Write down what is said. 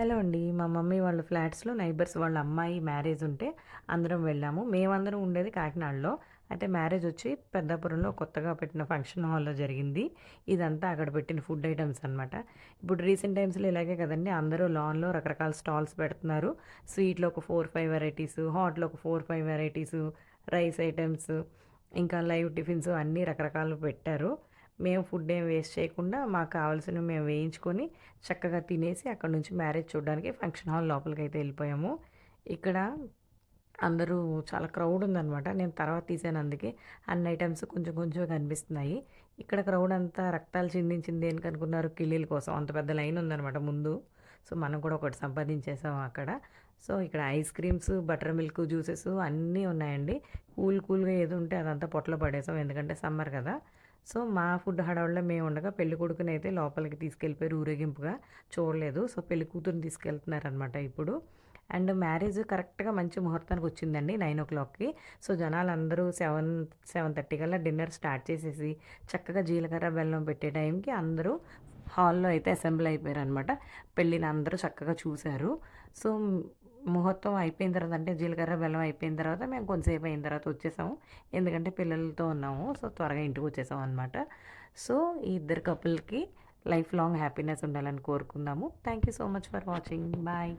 Hello అండి. మా mummy వాళ్ళ ఫ్లాట్స్లో నైబర్స్ వాళ్ళ అమ్మాయి మ్యారేజ్ ఉంటే అందరం వెళ్ళాము. మేమందరం ఉండేది కాకినాడలో. అయితే మ్యారేజ్ వచ్చి పెద్దాపురంలో కొత్తగా పెట్టిన ఫంక్షన్ హాల్లో జరిగింది. ఇదంతా అక్కడ పెట్టిన ఫుడ్ ఐటమ్స్ అనమాట ఇప్పుడు రీసెంట్ టైమ్స్లో ఇలాగే కదండి. అందరూ లాన్లో రకరకాల స్టాల్స్ పెడుతున్నారు. స్వీట్లో ఒక ఫోర్ ఫైవ్ వెరైటీస్ హాట్లో ఒక four five varieties rice items ఇంకా లైవ్ టిఫిన్స్ అన్నీ రకరకాలు పెట్టారు. మేము ఫుడ్ ఏం వేస్ట్ చేయకుండా మాకు కావాల్సినవి మేము వేయించుకొని చక్కగా తినేసి అక్కడ నుంచి మ్యారేజ్ చూడడానికి ఫంక్షన్ హాల్ లోపలికి అయితే వెళ్ళిపోయాము. ఇక్కడ అందరూ చాలా క్రౌడ్ ఉందనమాట నేను తర్వాత తీసాను అందుకే అన్ని ఐటమ్స్ కొంచెం కొంచెం కనిపిస్తున్నాయి ఇక్కడ క్రౌడ్ అంతా రక్తాలు చిందించింది దేనికి అనుకున్నారు? కిళ్ళీల కోసం. అంత పెద్ద లైన్ ఉందనమాట ముందు. సో మనం కూడా ఒకటి సంపాదించేసాం అక్కడ. సో ఇక్కడ ice creams butter milk juices అన్నీ ఉన్నాయండి. కూల్ కూల్గా ఏది ఉంటే అదంతా పొట్టలో పడేసాం. ఎందుకంటే సమ్మర్ కదా. సో మా ఫుడ్ హడావుల్లో మేము ఉండగా పెళ్ళి కొడుకుని అయితే లోపలికి తీసుకెళ్ళిపోయారు ఊరేగింపుగా చూడలేదు. సో పెళ్ళి కూతురుని తీసుకెళ్తున్నారనమాట ఇప్పుడు. అండ్ మ్యారేజ్ కరెక్ట్గా మంచి ముహూర్తానికి వచ్చిందండి నైన్ ఓ క్లాక్కి. సో జనాలు అందరూ సెవెన్ సెవెన్ థర్టీ కల్లా డిన్నర్ స్టార్ట్ చేసేసి చక్కగా జీలకర్ర బెల్లం పెట్టే టైంకి అందరూ హాల్లో అయితే అసెంబ్లీ అయిపోయారు అనమాట పెళ్ళిని అందరూ చక్కగా చూశారు. సో ముహూర్తం అయిపోయిన తర్వాత అంటే జీలకర్ర బెల్లం అయిపోయిన తర్వాత మేము కొంతసేపు అయిన తర్వాత వచ్చేసాము. ఎందుకంటే పిల్లలతో ఉన్నాము సో త్వరగా ఇంటికి వచ్చేసాము అనమాట సో ఈ ఇద్దరు కపుల్కి లైఫ్ లాంగ్ హ్యాపీనెస్ ఉండాలని కోరుకుందాము. Thank you so much for watching. Bye.